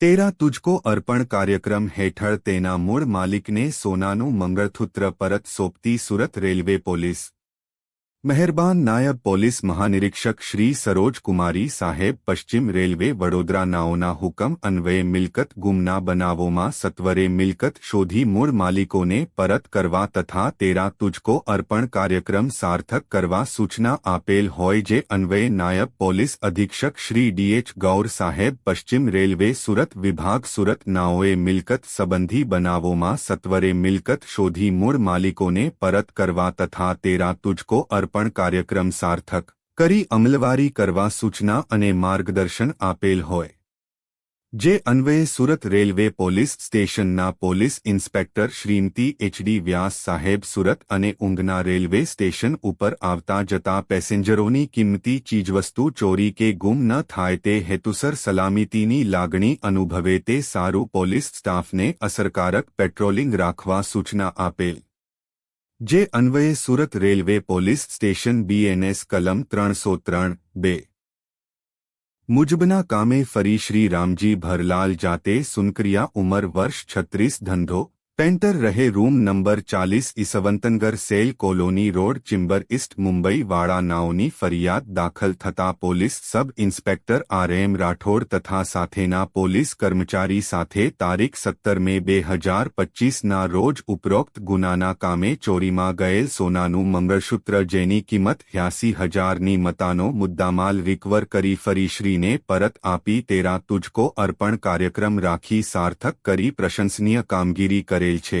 તેરા તુજકો અર્પણ કાર્યક્રમ હેઠળ તેના મૂળ માલિકને સોનાનું મંગળસૂત્ર પરત સોંપતી સુરત રેલવે પોલીસ મહેરબાન નાયબ પોલીસ મહાનિરીક્ષક શ્રી સરોજ કુમારી સાહેબ પશ્ચિમ રેલવે વડોદરા નાઓના હુકમ અન્વયે મિલકત ગુમના બનાવોમાં સત્વરે મિલકત શોધી મૂળ માલિકોને પરત કરવા તથા તેરા તુજકો અર્પણ કાર્યક્રમ સાર્થક કરવા સૂચના આપેલ હોય જે અન્વયે નાયબ પોલીસ અધિક્ષક શ્રી ડીએચ ગૌર સાહેબ પશ્ચિમ રેલવે સુરત વિભાગ સુરત નાઓએ મિલકત સંબંધી બનાવોમાં સત્વરે મિલકત શોધી મૂળ માલિકોને પરત કરવા તથા તેરા તુજકો અર્પણ કાર્યક્રમ સાર્થક કરી અમલવારી કરવા સૂચના અને માર્ગદર્શન આપેલ હોય. જે અન્વયે સુરત રેલવે પોલીસ સ્ટેશનના police inspector Shrimati HD Vyas સાહેબ સુરત અને ઊંઘના રેલવે સ્ટેશન ઉપર આવતા જતા પેસેન્જરોની કિંમતી ચીજવસ્તુ ચોરી કે ગુમ ન થાય તે હેતુસર સલામતીની લાગણી અનુભવે તે સારું પોલીસ સ્ટાફને અસરકારક પેટ્રોલિંગ રાખવા સૂચના આપેલ. જે અન્વયે Surat railway police station BNS કલમ ત્રણસો ત્રણ બે મુજબના કામે ફરી શ્રી રામજી ભરલાલ જાતે સુનકરિયા ઉંમર વર્ષ છત્રીસ ધંધો પેન્ટર રહે રૂમ નંબર ચાલીસ ઈસવંતનગર cell colony road Chembur east Mumbai વાળા નાઓની ફરિયાદ દાખલ થતા police sub inspector R M Rathod તથા સાથેના પોલીસ કર્મચારી સાથે તારીખ સત્તર મે બે હજાર પચીસના રોજ ઉપરોક્ત ગુનાના કામે ચોરીમાં ગયેલ સોનાનું મંગળસૂત્ર જેની કિંમત એંસી હજારની મતાનો મુદ્દામાલ રિકવર કરી ફરીશ્રીને પરત આપી તેરા તુજકો અર્પણ કાર્યક્રમ રાખી સાર્થક કરી પ્રશંસનીય કામગીરી કરેલ છે